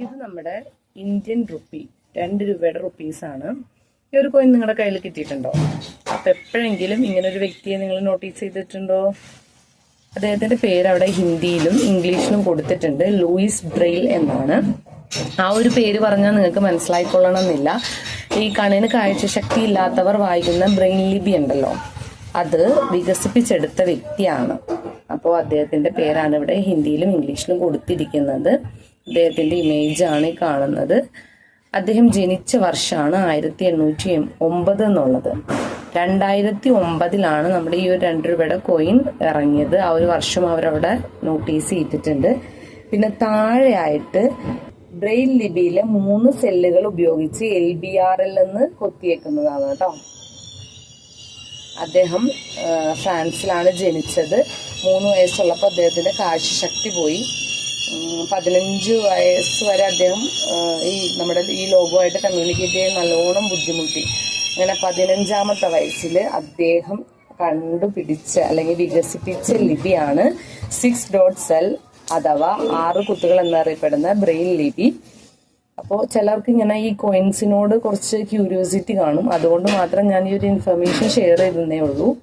ഇത് നമ്മുടെ Indian rupee രണ്ട് രൂപയുടെ റുപ്പീസാണ് ഈ ഒരു കോയിൻ നിങ്ങളുടെ കയ്യിൽ കിട്ടിയിട്ടുണ്ടോ? അപ്പൊ എപ്പോഴെങ്കിലും ഇങ്ങനെ ഒരു വ്യക്തിയെ നിങ്ങൾ നോട്ടീസ് ചെയ്തിട്ടുണ്ടോ? അദ്ദേഹത്തിന്റെ പേര് അവിടെ ഹിന്ദിയിലും ഇംഗ്ലീഷിലും കൊടുത്തിട്ടുണ്ട്. ലൂയിസ് ബ്രെയിൽ എന്നാണ്. ആ ഒരു പേര് പറഞ്ഞാൽ നിങ്ങൾക്ക് മനസ്സിലായിക്കൊള്ളണമെന്നില്ല. ഈ കണ്ണിന് കാഴ്ചശക്തി ഇല്ലാത്തവർ വായിക്കുന്ന ബ്രെയിൻ ലിപി ഉണ്ടല്ലോ അത് വികസിപ്പിച്ചെടുത്ത വ്യക്തിയാണ്. അപ്പോൾ അദ്ദേഹത്തിന്റെ പേരാണ് ഇവിടെ ഹിന്ദിയിലും ഇംഗ്ലീഷിലും കൊടുത്തിരിക്കുന്നത്. അദ്ദേഹത്തിന്റെ ഇമേജ് ആണ് ഈ കാണുന്നത്. അദ്ദേഹം ജനിച്ച വർഷമാണ് ആയിരത്തി എണ്ണൂറ്റി ഒമ്പത് എന്നുള്ളത്. രണ്ടായിരത്തി ഒമ്പതിലാണ് നമ്മുടെ ഈ ഒരു രണ്ട് രൂപയുടെ കോയിൻ ഇറങ്ങിയത്. ആ ഒരു വർഷം അവരവിടെ നോട്ടീസ് ചെയ്തിട്ടുണ്ട്. പിന്നെ താഴെയായിട്ട് ബ്രെയിൽ ലിപിയിലെ മൂന്ന് സെല്ലുകൾ ഉപയോഗിച്ച് എൽ ബി ആർ എൽ എന്ന് കൊത്തിയേക്കുന്നതാണ് കേട്ടോ. അദ്ദേഹം ഫ്രാൻസിലാണ് ജനിച്ചത്. മൂന്ന് വയസ്സുള്ളപ്പോൾ അദ്ദേഹത്തിന്റെ കാഴ്ചശക്തി പോയി. പതിനഞ്ച് വയസ്സ് വരെ അദ്ദേഹം ഈ നമ്മുടെ ഈ ലോകമായിട്ട് കമ്മ്യൂണിക്കേറ്റ് ചെയ്യാൻ നല്ലോണം ബുദ്ധിമുട്ടി. അങ്ങനെ പതിനഞ്ചാമത്തെ വയസ്സിൽ അദ്ദേഹം കണ്ടുപിടിച്ച അല്ലെങ്കിൽ വികസിപ്പിച്ച ലിപിയാണ് സിക്സ് ഡോട്ട് സെൽ അഥവാ ആറ് കുത്തുകൾ എന്നറിയപ്പെടുന്ന ബ്രെയിൻ ലിപി. അപ്പോൾ ചിലർക്ക് ഇങ്ങനെ ഈ കോയിൻസിനോട് കുറച്ച് ക്യൂരിയോസിറ്റി കാണും. അതുകൊണ്ട് മാത്രം ഞാൻ ഈ ഒരു ഇൻഫർമേഷൻ ഷെയർ ചെയ്തേ ഉള്ളൂ.